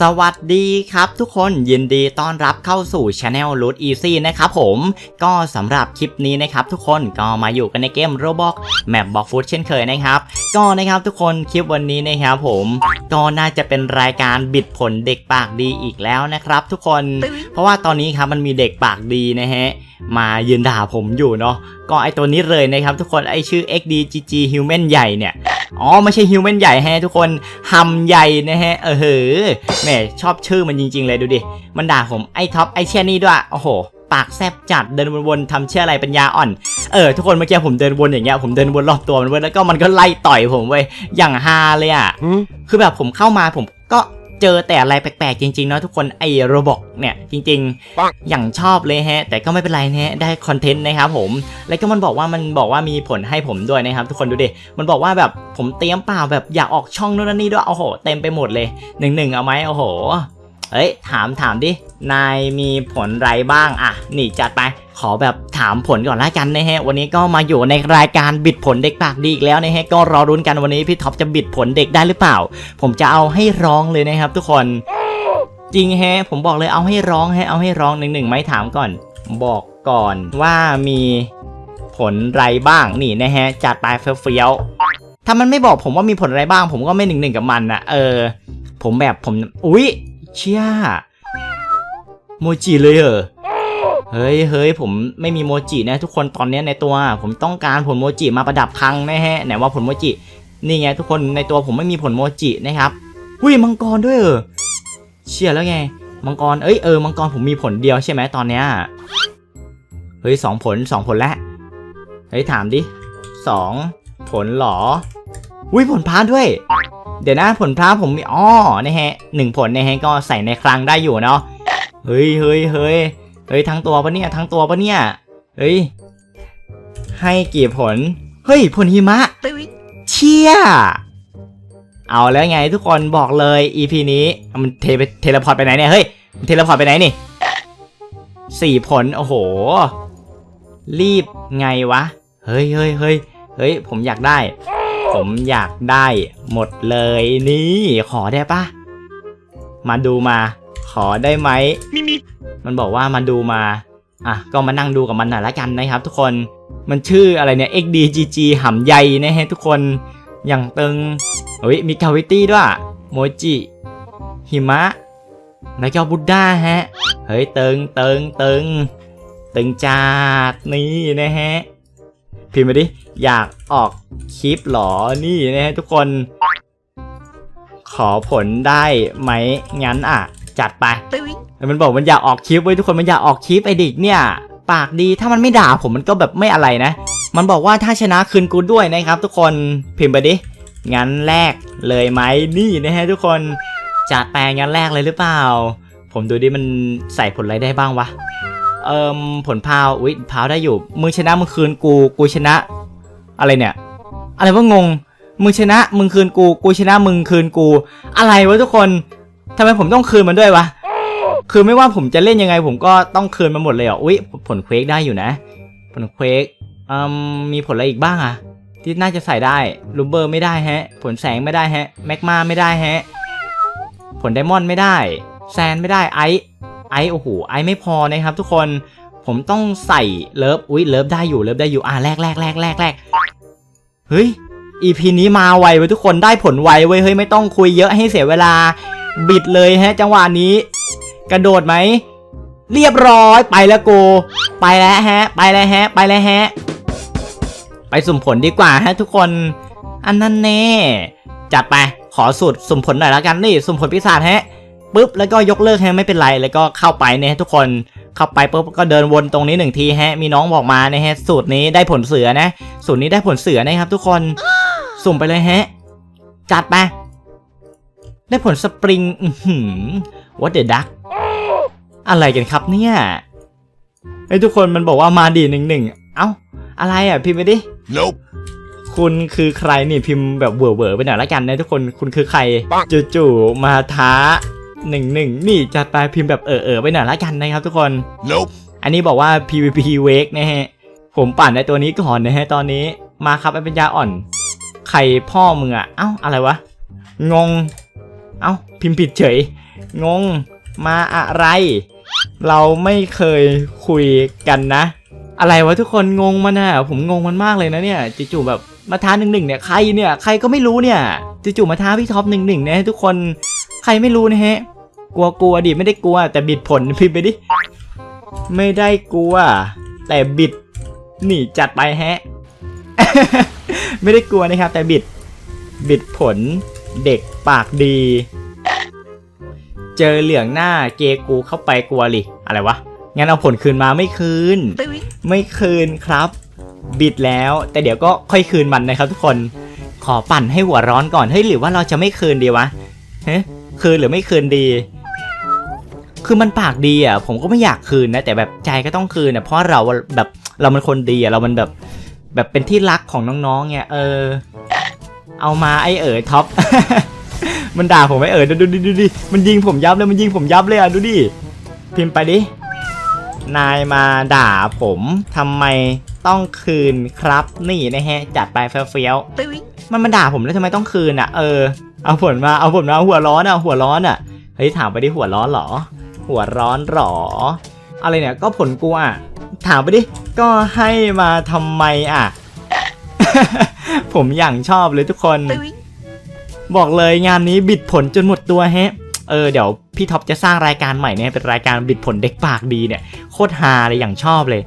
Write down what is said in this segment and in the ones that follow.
สวัสดีครับทุกคนยินดีต้อนรับเข้าสู่ช anel รูทอีซี่นะครับผมก็สำหรับคลิปนี้นะครับทุกคนก็มาอยู่กันในเกม Roblox แมปบอกฟุตเช่นเคยนะครับก็นะครับทุกคนคลิปวันนี้นะครับผมก็น่าจะเป็นรายการบิดผลเด็กปากดีอีกแล้วนะครับทุกคน เพราะว่าตอนนี้ครับมันมีเด็กปากดีนะฮะมายืนด่าผมอยู่เนาะก็ไอตัวนี้เลยนะครับทุกคนไอชื่อ XDGG Human ใหญ่เนี่ย อ๋อไม่ใช่ฮิวแมนใหญ่แฮะทุกคนฮัมใหญ่นะฮะ เออเหอแหมชอบชื่อมันจริง ๆ เลยดูดิ มันด่าผมไอ้ท็อปไอ้เชี่ยนี่ด้วย โอ้โห ปากแซบจัดเดินวนๆทำเชื่ออะไรปัญญาอ่อน เออทุกคนเมื่อกี้ผมเดินวนอย่างเงี้ยผมเดินวนรอบตัวมันเว้ยแล้วก็มันก็ไล่ต่อยผมเว้ยอย่างฮาเลยอะ คือแบบผมเข้ามาผมก็ เจอแต่อะไรแปลกๆ จริงๆเนาะทุกคนไอ้โรบอกเนี่ยจริงปังๆ อย่างชอบเลยฮะ แต่ก็ไม่เป็นไรนะฮะได้คอนเทนต์นะครับผม แล้วก็มันบอกว่ามันบอกว่ามีผลให้ผมด้วยนะครับ ทุกคนดูดิมันบอกว่าแบบผมเตรียมเปล่าแบบอยากออกช่องนู่นนนนี่ด้วยโอ้โหเต็มไปหมดเลยหนึ่งหนึ่งเอาไหมโอ้โห เอ้ยถามถามดิ นายมีผลไรบ้างอะ นี่จัดไป ขอแบบถามผลก่อนละกันนะฮะ วันนี้ก็มาอยู่ในรายการบิดผลเด็กปากดีอีกแล้วนะฮะ ก็รอรุ้นกันวันนี้พี่ท็อปจะบิดผลเด็กได้หรือเปล่า ผมจะเอาให้ร้องเลยนะครับ ทุกคน จริงแฮะ ผมบอกเลยเอาให้ร้องฮะ เอาให้ร้องหนึ่งหนึ่งไหมถามก่อน บอกก่อนว่ามีผลไรบ้าง นี่นะฮะ จัดไปเฟี้ยวถ้ามันไม่บอกผมว่ามีผลอะไรบ้าง ผมก็ไม่หนึ่งหนึ่งกับมันนะเออ ผมแบบผม อุ๊ย เชี่ยโมจิเลยเหรอเฮ้ยเฮ้ยผมไม่มีโมจินะทุกคนตอนนี้ในตัว ผมต้องการผลโมจิมาประดับคังนะฮะไหนว่าผลโมจินี่ไงทุกคนในตัวผมไม่มีผลโมจินะครับอุ้ยมังกรด้วยเหรอเชี่ยแล้วไงมังกรเอ้ยเออมังกรผมมีผลเดียวใช่ไหมตอนเนี้ยเฮ้ยสองผลสองผลแล้วเฮ้ยถามดิสองผลหรอ อุ้ยผลพลาด้วย เดี๋ยวนะผลพระผมมีอ๋อนะฮะหนึ่งผลนะฮะก็ใส่ในคลังได้อยู่เนาะเฮ้ยเฮ้ยเฮ้ยเฮ้ยทั้งตัวปะเนี่ยทั้งตัวปะเนี่ยเฮ้ยให้กี่ผล เฮ้ย ผลหิมะเชี่ยเอาแล้วไงทุกคนบอกเลย EP นี้มันเทไปเทเลพอร์ตไปไหนเนี่ยเฮ้ยมันเทเลพอร์ตไปไหนนี่สี่ผลโอ้โห รีบไงวะ เฮ้ยเฮ้ยเฮ้ยเฮ้ยผมอยากได้ ผมอยากได้หมดเลยนี่ขอได้ปะมาดูมา ขอได้ไหมมีมีมันบอกว่ามาดูมาอะก็มานั่งดูกับมันหน่อยละกันนะครับ ทุกคนมันชื่ออะไรเนี่ย XDGG หำใหญ่นะฮะทุกคนอย่างตึงเฮ้ยมีกาวิตี้ด้วยโมจิหิมะแล้วก็บุดด้าฮะ เฮ้ยตึงตึงตึงตึงจัดนี่นะฮะ พิมพ์มาดิ อยากออกคลิปเหรอ นี่นะฮะทุกคน ขอผลได้ไหมงั้นอะ จัดไป มันบอกมันอยากออกคลิปไว้ยทุกคน มันอยากออกคลิปไอ้เด็กเนี่ย ปากดี ถ้ามันไม่ด่าผมมันก็แบบไม่อะไรนะ มันบอกว่าถ้าชนะคืนกูด้วยนะครับ ทุกคน พิมพ์ไปดิ งั้นแรกเลยไหมนี่นะฮะทุกคน จัดแปลงงั้นแรกเลยหรือเปล่า ผมดูดิมันใส่ผลอะไรได้บ้างวะ เอิมผลพาวอุ๊ยพาวได้อยู่ มึงชนะมึงคืนกู กูชนะ อะไรเนี่ย อะไรว่างง มึงชนะมึงคืนกู กูชนะมึงคืนกู อะไรวะทุกคนทำไมผมต้องคืนมันด้วยวะ คือไม่ว่าผมจะเล่นยังไง ผมก็ต้องคืนมาหมดเลยเหรอ อุ๊ยผลเควกได้อยู่นะ ผลเควกอืมมีผลอะไรอีกบ้างอะที่น่าจะใส่ได้ลูเบอร์ไม่ได้แฮะ ผลแสงไม่ได้แฮะแมกมาไม่ได้แฮะ ผลไดมอนด์ไม่ได้ แซนไม่ได้ไอ ไอโอ้โหไอไม่พอนะครับ ทุกคนผมต้องใส่เลิฟอุ๊ยเลิฟได้อยู่เลิฟได้อยู่อะแรกแรกแรกแรกแรกเฮ้ย EP นี้มาไวเว้ยทุกคนได้ผลไวเว้ยเฮ้ยไม่ต้องคุยเยอะให้เสียเวลา บิดเลยฮะ จังหวะนี้ กระโดดไหมเรียบร้อยไปแล้วกูไปแล้วฮะ ไปแล้วฮะ ไปแล้วฮะ ไปสุ่มผลดีกว่าฮะทุกคน อันนั้นแน่จัดไปขอสูตรสุ่มผลหน่อยแล้วกันนี่สุ่มผลพิศาจฮะ ปุ๊บแล้วก็ยกเลิกฮะไม่เป็นไรแล้วก็เข้าไปเนี่ยฮะทุกคนเข้าไปปุ๊บก็เดินวนตรงนี้หนึ่งทีฮะมีน้องบอกมานะฮะสูตรนี้ได้ผลเสือนะสูตรนี้ได้ผลเสือนะครับ ทุกคนสุ่มไปเลยฮะจัดไปได้ผลสปริงอือหือ what the duck อะไรกันครับเนี่ยไอ้ยทุกคนมันบอกว่ามาดีหนึ่งหนึ่งเอ้าอะไรอะพิมพ์ไปดิ Nope คุณคือใครนี่พิมพ์แบบเวอร์ๆไปหน่อยละกันนะทุกคนคุณคือใครปังจู่ๆมาท้า หนึ่งหนึ่งนี่จัดไปพิมพ์แบบเออๆไปหน่อยละกันนะครับทุกคน Nope อันนี้บอกว่า PVP Wake นะฮะ ผมปั่นในตัวนี้ก่อนนะฮะตอนนี้มาครับไอ้ปัญญาอ่อนใครพ่อมึงอะเอ้าอะไรวะ งง เอ้าพิมพ์ผิดเฉย งง มาอะไร เราไม่เคยคุยกันนะ อะไรวะทุกคนงงมันอะผมงงมันมากเลยนะเนี่ยจู่ๆแบบมาท้าหนึ่งหนึ่งเนี่ยใครเนี่ยใครก็ไม่รู้เนี่ยจู่ๆมาท้าพี่ท็อปหนึ่งหนึ่งเนี่ยทุกคนใครไม่รู้นะฮะ กลัวกลัวดิไม่ได้กลัว แต่บิดผลพิมพ์ไปดิ ไม่ได้กลัว แต่บิดนี่จัดไปแฮะ ไม่ได้กลัวนะครับ แต่บิด บิดผลเด็กปากดี เจอเหลืองหน้าเกกูเข้าไปกลัวลิอะไรวะ งั้นเอาผลคืนมาไม่คืน ไม่คืนครับ บิดแล้ว แต่เดี๋ยวก็ค่อยคืนมันนะครับทุกคน ขอปั่นให้หัวร้อนก่อน เฮ้ยหรือว่าเราจะไม่คืนดีวะเฮ้คืนหรือไม่คืนดี คือมันปากดีอะผมก็ไม่อยากคืนนะแต่แบบใจก็ต้องคืนอะเพราะเราแบบเรามันคนดีอะเรามันแบบแบบเป็นที่รักของน้องๆไงเออ เอามาไอเอ๋อท็อปมันด่าผมไอเอ๋อดูดูดูดูดิมันยิงผมยับเลยมันยิงผมยับเลยอะดูดิพิมพ์ไปดินายมาด่าผมทำไมต้องคืนครับ นี่นะฮะจัดไปเฟี้ยวๆมันมาด่าผมแล้วทำไมต้องคืนอะเออเอาผลมาเอาผลมาหัวร้อนอะหัวร้อนอะเฮ้ยถามไปดิหัวร้อนเหรอ หัวร้อนหรอ อะไรเนี่ยก็ผลกูอะ ถามไปดิ ก็ให้มาทำไมอะ ผมอย่างชอบเลยทุกคน บอกเลยงานนี้บิดผลจนหมดตัวแฮะ เออเดี๋ยวพี่ท็อปจะสร้างรายการใหม่เนี่ยเป็นรายการบิดผลเด็กปากดีเนี่ยโคตรฮาเลยอย่างชอบเลย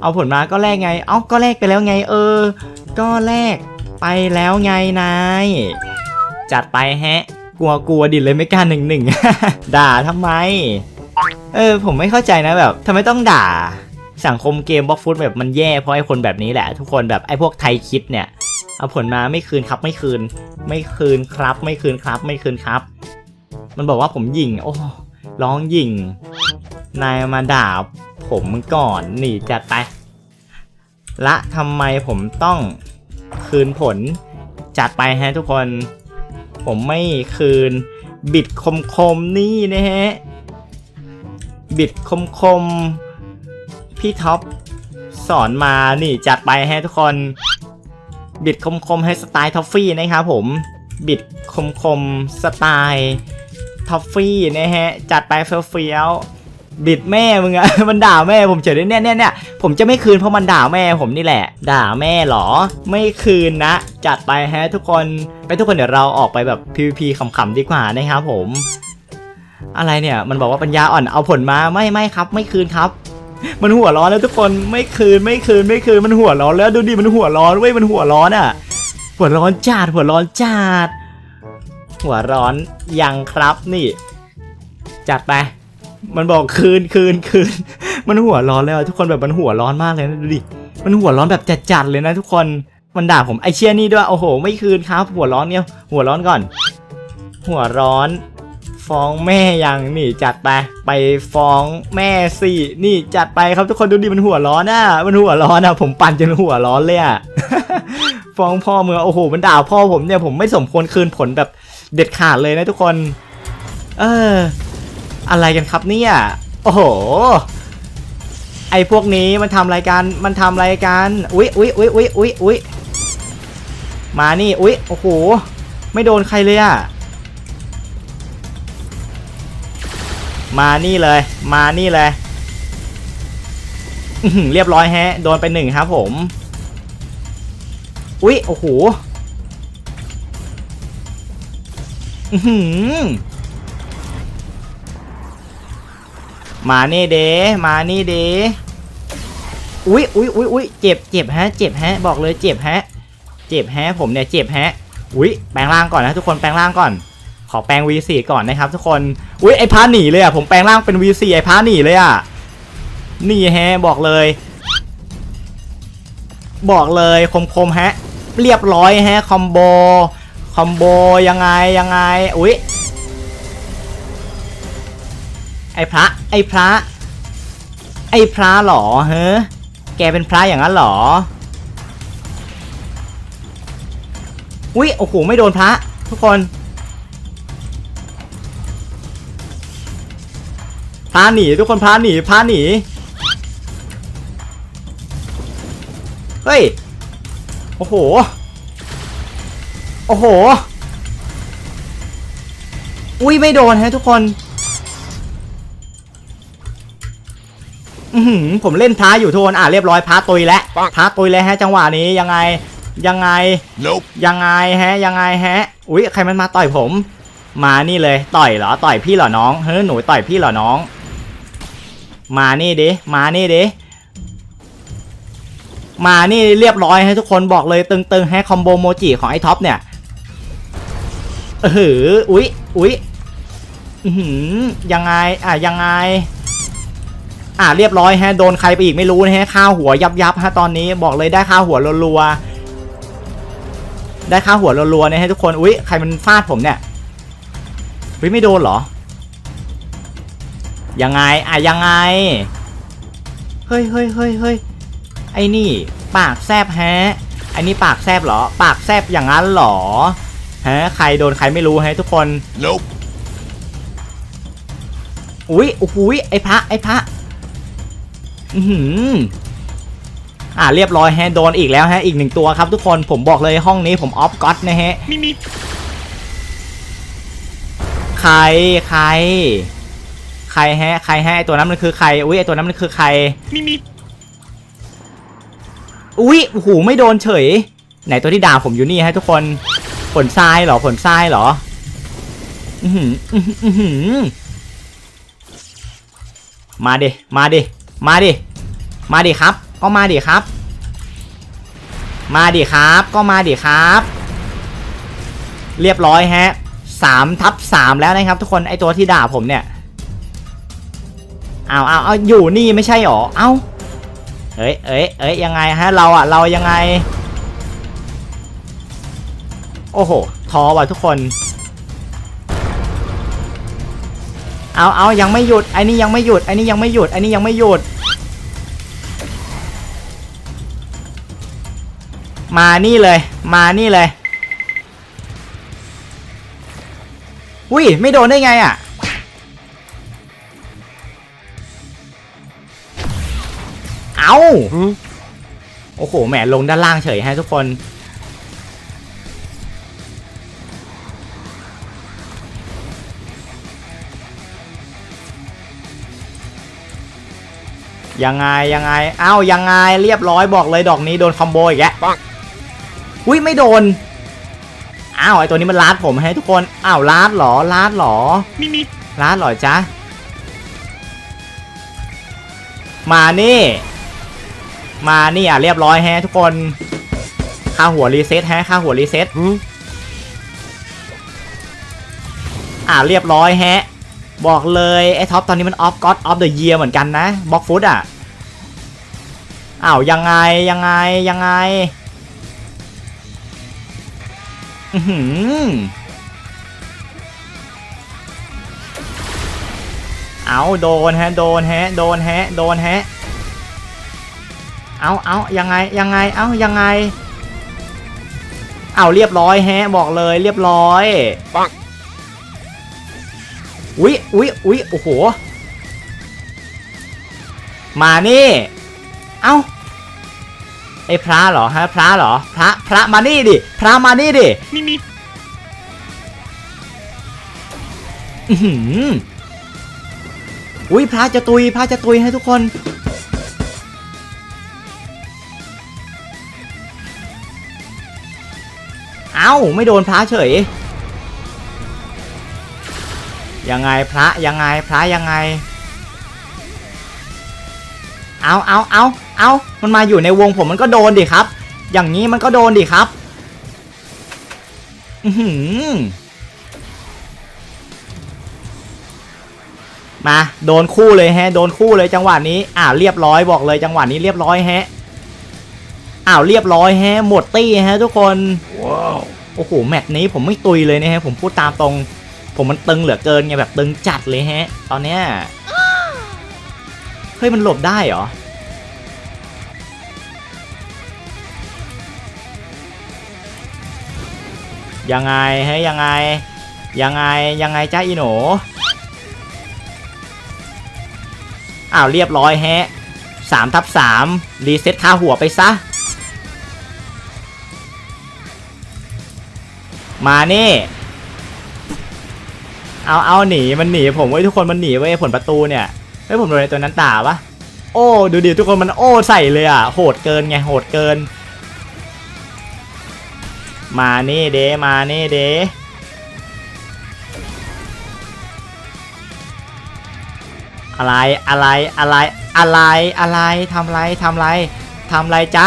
เอาผลมาก็แลกไง เอ้าก็แลกไปแล้วไง เออ ก็แลกไปแล้วไงนายจัดไปแฮะ กลัวกลัวดิเลยไม่กล้าหนึ่งหนึ่งด่าทำไม เออ ผมไม่เข้าใจนะแบบทำไมต้องด่า สังคมเกมบล็อกฟุตแบบมันแย่เพราะไอ้คนแบบนี้แหละ ทุกคนแบบไอ้พวกไทยคิดเนี่ย เอาผลมาไม่คืนครับไม่คืน ไม่คืนครับ ไม่คืนครับไม่คืนครับ มันบอกว่าผมหยิงโอ้ร้องหยิงนายมาด่าผมก่อนหนีจัดไป ละทำไมผมต้องคืนผลจัดไปฮะทุกคน ผมไม่คืน บิดคมคมนี่นะฮะ บิดคมคมพี่ท็อปสอนมานี่จัดไปฮะทุกคน บิดคมคมให้สไตล์ท็อฟฟี่นะครับผม บิดคมคมสไตล์ท็อฟฟี่นะฮะ จัดไปเฟี้ยว บิดแม่มึงอะ มันด่าแม่ผมเฉยเลยเนี่ยเนี่ยเนี่ยผมจะไม่คืนเพราะมันด่าแม่ผมนี่แหละ ด่าแม่เหรอ ไม่คืนนะ จัดไปฮะทุกคนไปทุกคนเดี๋ยวเราออกไปแบบ PVP ขำๆดีกว่านะครับผม อะไรเนี่ยมันบอกว่าปัญญาอ่อนเอาผลมาไม่ไม่ครับ ไม่คืนครับ มันหัวร้อนแล้วทุกคนไม่คืนไม่คืนไม่คืนมันหัวร้อนแล้วดูดิมันหัวร้อนเว้ยมันหัวร้อนอะหัวร้อนจัดหัวร้อนจัดหัวร้อนยังครับนี่ จัดไป มันบอกคืนคืนคืน มันหัวร้อนแล้วอะทุกคนแบบมันหัวร้อนมากเลยนะดูดิ มันหัวร้อนแบบจัดๆเลยนะทุกคน มันด่าผมไอเชียนี่ด้วย โอ้โห ไม่คืนครับ หัวร้อนเนี่ย หัวร้อนก่อน หัวร้อน ฟ้องแม่ยังนี่จัดไป ไปฟ้องแม่สิ นี่จัดไปครับทุกคนดูดิมันหัวร้อนอะ มันหัวร้อนอะ ผมปั่นจนหัวร้อนเลยอะ ฟ้องพ่อเมือง โอ้โห มันด่าพ่อผมเนี่ย ผมไม่สมควรคืนผลแบบเด็ดขาดเลยนะทุกคน เออ อะไรกันครับเนี่ย โอ้โห ไอพวกนี้มันทำรายการมันทำรายการอุ๊ยอุ๊ยอุ๊ยอุ๊ยอุ๊ยอุ๊ยมานี่ อุ๊ย โอ้โห ไม่โดนใครเลยอะมานี่เลย มานี่เลย เรียบร้อยแฮะ โดนไปหนึ่งครับผม อุ๊ย โอ้โห อื้อหือ มานี่เดมานี่เดอุ๊ยอุ๊ยอุ๊ยอุ๊ยเจ็บเจ็บฮะ เจ็บฮะ บอกเลยเจ็บฮะ เจ็บฮะ ผมเนี่ยเจ็บฮะ อุ๊ยแปลงร่างก่อนนะทุกคน แปลงร่างก่อน ขอแปลง V4 ก่อนนะครับ ทุกคน อุ้ยไอพาหนีเลยอะ ผมแปลงร่างเป็น V4 ไอพาหนีเลยอะ นี่แฮะ บอกเลย บอกเลยคมคมๆฮะ เรียบร้อยฮะ คอมโบ คอมโบยังไงยังไง อุ้ย ไอพระ ไอพระ ไอพระหรอเฮ้แกเป็นพระอย่างนั้นหรอ อุ้ยโอ้โห ไม่โดนพระ ทุกคนพาหนี ทุกคนพาหนีพาหนี เฮ้ย โอ้โห โอ้โห อุ้ยไม่โดนฮะทุกคน ผมเล่นท้าอยู่ทุกคนอะเรียบร้อยพาตุยแล้วปังพาตุยแล้วฮะ จังหวะนี้ยังไงยังไง Nope. ยังไงฮะยังไงฮะอุ้ยใครมันมาต่อยผม มานี่เลยต่อยเหรอต่อยพี่เหรอน้องเฮ้ยหนูต่อยพี่เหรอน้อง มานี่ดิมานี่ดิมานี่เรียบร้อยให้ทุกคนบอกเลยตึงๆให้คอมโบโมจิของไอ้ท็อปเนี่ยเออหืออุ๊ยอุ๊ยอือหือยังไงอะยังไง อะเรียบร้อยฮะโดนใครไปอีกไม่รู้นะฮะข้าวหัวยับยับๆฮะตอนนี้บอกเลยได้ข้าวหัวรัวๆได้ข้าวหัวรัวๆนะฮะทุกคนอุ๊ยใครมันฟาดผมเนี่ยอุ๊ยไม่โดนเหรอยังไงอะยังไงเฮ้ยเฮ้ยเฮ้ยเฮ้ยไอ้นี่ ปากแซบแฮะไอ้นี่ปากแซบเหรอ ปากแซบอย่างนั้นเหรอฮะใครโดนใครไม่รู้ฮะทุกคน Nope. อุ๊ยโอ้โหยไอ้พระไอ้พระ อือหืออ่าเรียบร้อยฮะโดนอีกแล้วฮะอีกหนึ่งตัวครับทุกคนผมบอกเลยห้องนี้ผมออฟก็อตนะฮะ Me me. ใครใคร ใครฮะใครฮะไอตัวนั้นมันคือใครอุ๊ยไอตัวนั้นมันคือใคร Me me. อุ๊ยโอ้โหไม่โดนเฉย ไหนตัวที่ด่าผมอยู่นี่ฮะทุกคนผลทรายเหรอผลทรายเหรอ อือหืออือหืออื้อหือมาดิมาดิ มาดิ มาดิครับ ก็มาดิครับ มาดิครับ ก็มาดิครับ เรียบร้อยฮะสามทับสามแล้วนะครับ ทุกคนไอตัวที่ด่าผมเนี่ยเอาเอาเอาอยู่นี่ไม่ใช่หรอ เอาเอ้ยเอ้ยเอ้ยยังไงฮะเราอะเรายังไง โอ้โห ทอว่ะทุกคน เอาเอายังไม่หยุดไอ้นี่ยังไม่หยุดไอ้นี่ยังไม่หยุดไอ้นี่ยังไม่หยุด มานี่เลย มานี่เลย อุ้ยไม่โดนได้ไงอะเอา Hmm? โอ้โหแหมลงด้านล่างเฉยให้ทุกคน ยังไงยังไงเอ้ายังไงเรียบร้อยบอกเลยดอกนี้โดนคอมโบอีกแล้วปังอุ้ยไม่โดนอ้าวไอตัวนี้มันลาดผมให้ทุกคนอ้าวลาดเหรอลาดเหรอ Me me. ร้านเหรอจ๊ะมานี่ มานี่อะเรียบร้อยแฮะทุกคนค่าหัวรีเซ็ตฮะค่าหัวรีเซ็ต Hmm? อะเรียบร้อยแฮะ บอกเลยไอ้ท็อปตอนนี้มันออฟก็อดออฟเดอะเยียเหมือนกันนะบล็อกฟุตอะอ้าวยังไงยังไงยังไงอือหือเอาโดนฮะโดนฮะโดนฮะโดนฮะเอาเอายังไงยังไงเอายังไงเอาเรียบร้อยแฮะบอกเลยเรียบร้อยปัง อุ๊ยอุ๊ยอุ๊ยโอ้โห มานี่ เอ้าไอ้พระเหรอฮะพระเหรอ พระพระมานี่ดิ พระมานี่ดิ Me me. อื้อหืออุ้ยพระจะตุยพระจะตุยให้ทุกคน เอ้าไม่โดนพระเฉย ยังไงพระยังไงพระยังไง เอาเอาเอาเอามันมาอยู่ในวงผมมันก็โดนดิครับ อย่างนี้มันก็โดนดิครับ อือหือมา โดนคู่เลยฮะ โดนคู่เลยจังหวะนี้อ่าเรียบร้อยบอกเลยจังหวะนี้เรียบร้อยฮะอ้าวเรียบร้อยฮะ หมดตี้ฮะ ทุกคน Wow. โอ้โหแมตช์นี้ผมไม่ตุยเลยนะฮะผมพูดตามตรง ผมมันตึงเหลือเกินไงแบบตึงจัดเลยฮะ ตอนเนี้ยเฮ้ยมันหลบได้เหรอยังไงเฮ้ยยังไง ยังไงยังไงจ้าอีหนูอ้าวเรียบร้อยแฮะสามทับสามรีเซ็ตค่าหัวไปซะ มานี่ เอาเอาหนีมันหนีผมไว้ยทุกคนมันหนีไว้ยผลประตูเนี่ยเฮ้ยผมโดนไอ้ตัวนั้นด่าปะโอ้ดูดิทุกคนมันโอ้ใส่เลยอะโหดเกินไงโหดเกิน มานี่เดมานี่เดอะไรอะไรอะไรอะไรอะไรทำไรทำไรทำไรจ๊ะ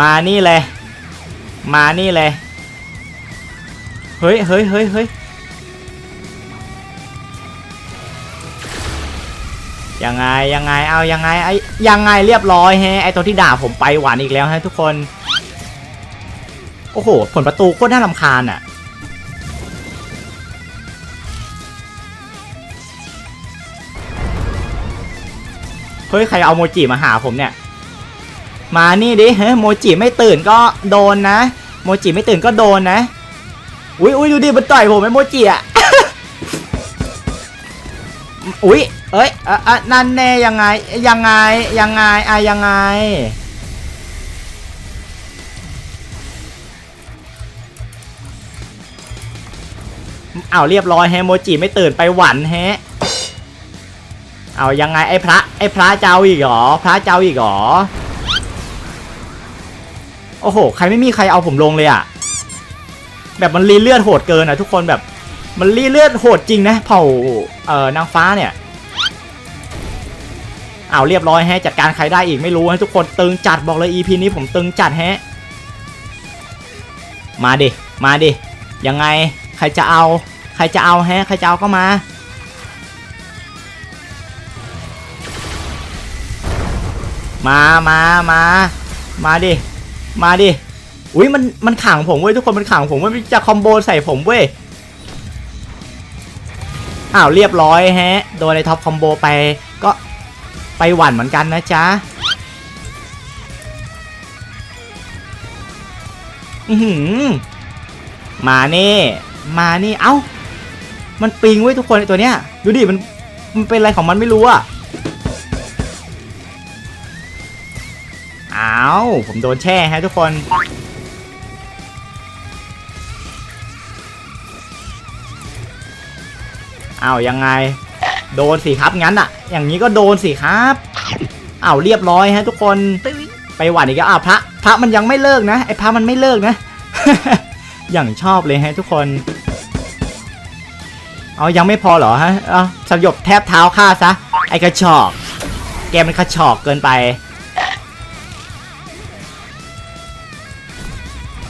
มานี่เลย มานี่เลย เฮ้ยเฮ้ยเฮ้ยเฮ้ย ยังไงยังไงเอายังไงไอ้ยังไงเรียบร้อยแฮะไอตัวที่ด่าผมไปหวานอีกแล้วฮะทุกคน โอ้โห ผลประตูโคตรน่ารำคาญอะเฮ้ยใครเอาโมจิมาหาผมเนี่ย มานี่ดิเฮ้ยโมจิไม่ตื่นก็โดนนะ โมจิไม่ตื่นก็โดนนะอุ้ยอุ้ยดูดิมันต่อยผมไอ้โมจิอะ อุ้ยเอ้ยอะอะนั่นแน่ยังไงยังไงยังไงอะยังไง เอาเรียบร้อยแฮโมจิไม่ตื่นไปหวันแฮะเอายังไงไอ้พระไอ้พระเจ้าอีกเหรอพระเจ้าอีกเหรอโอ้โห ใครไม่มีใครเอาผมลงเลยอะแบบมันรีเลือดโหดเกินอะทุกคนแบบ มันรีเลือดโหดจริงนะเผ่าเอ่อนางฟ้าเนี่ยเอาเรียบร้อยแฮะจัดการใครได้อีกไม่รู้ฮะทุกคนตึงจัดบอกเลย EP นี้ผมตึงจัดแฮะมาดิมาดิยังไงใครจะเอา ใครจะเอาแฮะใครจะเอาก็มามามามามาดิ มาดิ อุ้ยมัน มันขังผมเว้ยทุกคน มันขังผมมันจะคอมโบใส่ผมเว้ย อ้าวเรียบร้อยฮะ โดนไอ้ท็อปคอมโบไปก็ไปหวั่นเหมือนกันนะจ๊ะอือหือมานี่ มานี่ เอ้า มันปิงไว้ทุกคนไอตัวเนี้ย ดูดิ มัน มันเป็นอะไรของมันไม่รู้อะอ้าว ผมโดนแช่ฮะทุกคน อ้าวยังไง โดนสิครับงั้นอะอย่างนี้ก็โดนสิครับอ้าวเรียบร้อยฮะทุกคนไปหวานอีกแล้วอ้าวพระพระมันยังไม่เลิกนะไอ้พระมันไม่เลิกนะ อย่างชอบเลยฮะทุกคนเอายังไม่พอเหรอฮะเอาสยบแทบเท้าฆ่าซะไอ้กระชอก แกมันกระชอกเกินไป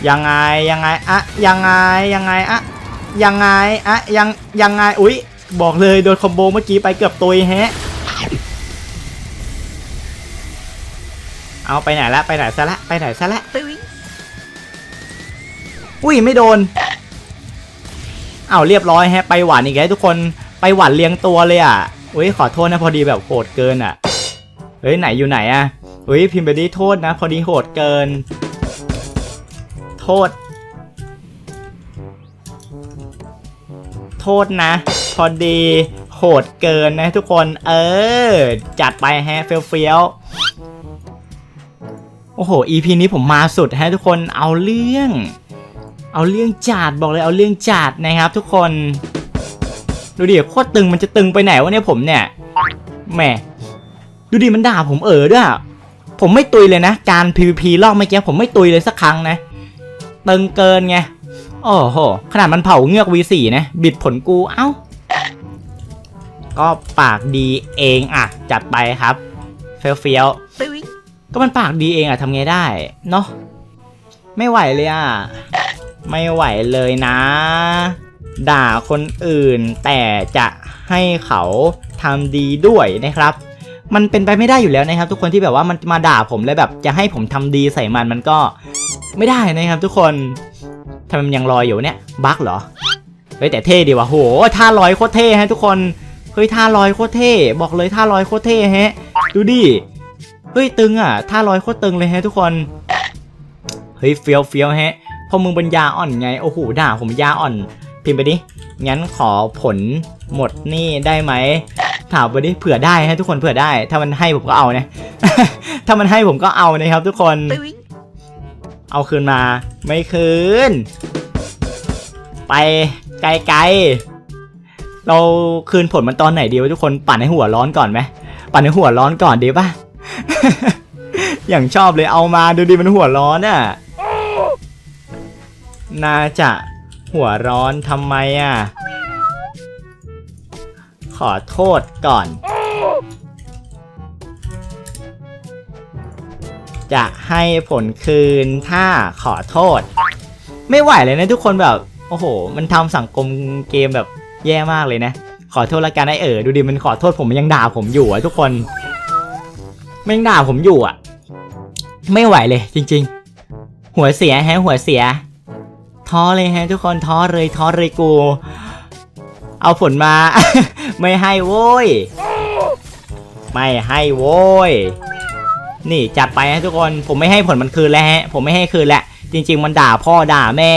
ยังไงยังไงอะยังไงยังไงอะยังไงอะยังยังไงอุ๊ย บอกเลยโดนคอมโบเมื่อกี้ไปเกือบตุยแฮะ เอาไปไหนละไปไหนซะละไปไหนซะละอุ้ยไม่โดน เอาเรียบร้อยแฮะ ไปหวานอีกแล้วทุกคนไปหวานเลี้ยงตัวเลยอะอุ้ยขอโทษนะพอดีแบบโหดเกินอะเฮ้ยไหนอยู่ไหนอะอุ้ยพิมพ์ไปดีโทษนะ พอดีโหดเกิน โทษ โทษนะ พอดีโหดเกินนะทุกคน เออ จัดไปแฮะเฟี้ยวเฟี้ยวๆโอ้โห EP นี้ผมมาสุดฮะทุกคนเอาเรื่อง เอาเรื่องจัดบอกเลยเอาเรื่องจัดนะครับ ทุกคน ดูดิโคตรตึงมันจะตึงไปไหนวะเนี่ยผมเนี่ยแหมดูดิมันด่าผมเออด้วยผมไม่ตุยเลยนะ การ PVP รอบเมื่อกี้ผมไม่ตุยเลยสักครั้งนะ ตึงเกินไง โอ้โห ขนาดมันเผาเงือก V4 นะ บิดผลกู เอ้า ก็ปากดีเองอะ จัดไปครับเฟี้ยวเฟี้ยวๆก็มันปากดีเองอะทำไงได้ เนาะ ไม่ไหวเลยอะ ไม่ไหวเลยนะ ด่าคนอื่นแต่จะให้เขาทำดีด้วยนะครับมันเป็นไปไม่ได้อยู่แล้วนะครับ ทุกคนที่แบบว่ามันมาด่าผมแล้วแบบจะให้ผมทำดีใส่มันมันก็ไม่ได้นะครับ ทุกคน ทำไมมันยังลอยอยู่เนี่ยบั๊กเหรอเฮ้ยแต่เท่ดีว่ะโหท่าลอยโคตรเท่ฮะทุกคนเฮ้ยท่าลอยโคตรเท่บอกเลยท่าลอยโคตรเท่ฮะดูดิเฮ้ยตึงอะท่าลอยโคตรตึงเลยฮะทุกคนเฮ้ยเฟี้ยวเฟี้ยวฮะพอมึงปัญญาอ่อนไงโอ้โหด่าผมยาอ่อน พิมพ์ไปดิงั้นขอผลหมดนี่ได้ไหมถามไปดิเผื่อได้ให้ทุกคนเผื่อได้ ถ้ามันให้ผมก็เอานะถ้ามันให้ผมก็เอานะครับทุกคน เอาคืนมา ไม่คืน ไปไกลๆ เราคืนผลมันตอนไหนดีวะทุกคนปั่นให้หัวร้อนก่อนไหมปั่นให้หัวร้อนก่อนดีป่ะ อย่างชอบเลยเอามาดูดิมันหัวร้อนอะ น่าจะหัวร้อนทำไมอะ ขอโทษก่อน จะให้ผลคืนถ้าขอโทษ ไม่ไหวเลยนะทุกคนแบบ โอ้โห มันทำสังคมเกมแบบแย่มากเลยนะ ขอโทษละกันไอเออดูดิมันขอโทษผมมันยังด่าผมอยู่อะทุกคนมันยังด่าผมอยู่อะไม่ไหวเลยจริง ๆ หัวเสียแฮะหัวเสีย ท้อเลยฮะทุกคนท้อเลยท้อเลยกู เอาผลมา ไม่ให้โว้ย ไม่ให้โว้ย นี่จัดไปนะทุกคนผมไม่ให้ผลมันคืนแล้วฮะผมไม่ให้คืนแล้วจริง ๆ มันด่าพ่อด่าแม่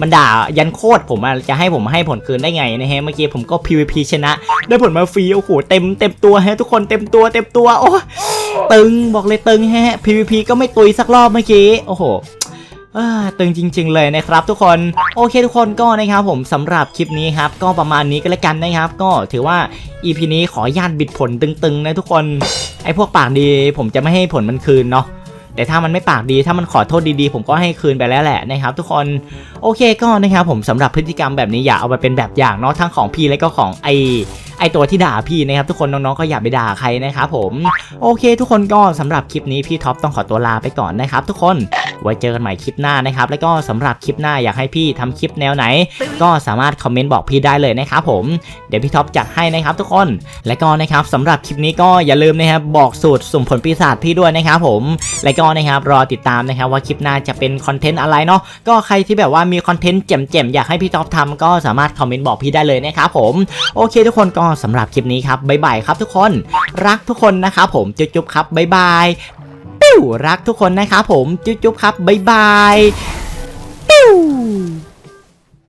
มันด่ายันโคตรผมอะจะให้ผมให้ผลคืนได้ไงนะฮะเมื่อกี้ผมก็ PVP ชนะ ได้ผลมาฟรีโอ้โหเต็มเต็มตัวฮะทุกคนเต็มตัวเต็มตัวโอ้ตึงบอกเลยตึงฮะ PVP ก็ไม่ตุยสักรอบเมื่อกี้โอ้โห ตึงจริง ๆ เลยนะครับทุกคนโอเคทุกคนก็นะครับผมสำหรับคลิปนี้ครับก็ประมาณนี้ก็แล้วกันนะครับ ก็ถือว่า EP นี้ขออนุญาตบิดผลตึงๆนะทุกคนไอ้พวกปากดี ผมจะไม่ให้ผลมันคืนเนาะแต่ถ้ามันไม่ปากดีถ้ามันขอโทษดีๆ ผมก็ให้คืนไปแล้วแหละนะครับ ทุกคนโอเคก็นะครับผมสำหรับพฤติกรรมแบบนี้อย่าเอาไปเป็นแบบอย่างเนาะทั้งของพี่และก็ของไอไอตัวที่ด่าพี่นะครับทุกคนน้องๆก็อย่าไปด่าใครนะครับผมโอเค ทุกคนก็สำหรับคลิปนี้พี่ท็อปต้องขอตัวลาไปก่อนนะครับ ทุกคน ไว้เจอกันใหม่คลิปหน้านะครับ แล้วก็สำหรับคลิปหน้าอยากให้พี่ทำคลิปแนวไหน ก็สามารถคอมเมนต์บอกพี่ได้เลยนะครับผมเดี๋ยวพี่ท็อปจัดให้นะครับทุกคนและก็นะครับสำหรับคลิปนี้ก็อย่าลืมนะครับบอกสูตรสุ่มผลปีศาจพี่ด้วยนะครับผมและก็นะครับรอติดตามนะครับว่าคลิปหน้าจะเป็นคอนเทนต์อะไรเนาะก็ใครที่แบบว่ามีคอนเทนต์เจ๋มๆอยากให้พี่ท็อปทำก็สามารถคอมเมนต์บอกพี่ได้เลยนะครับผมโอเค ทุกคนก็สำหรับคลิปนี้ครับบ๊ายบายครับทุกคน รักทุกคนนะครับผมจุ๊บๆครับบ๊ายบาย รักทุกคนนะครับผม จุ๊บๆครับ บ๊ายบายปิ้ว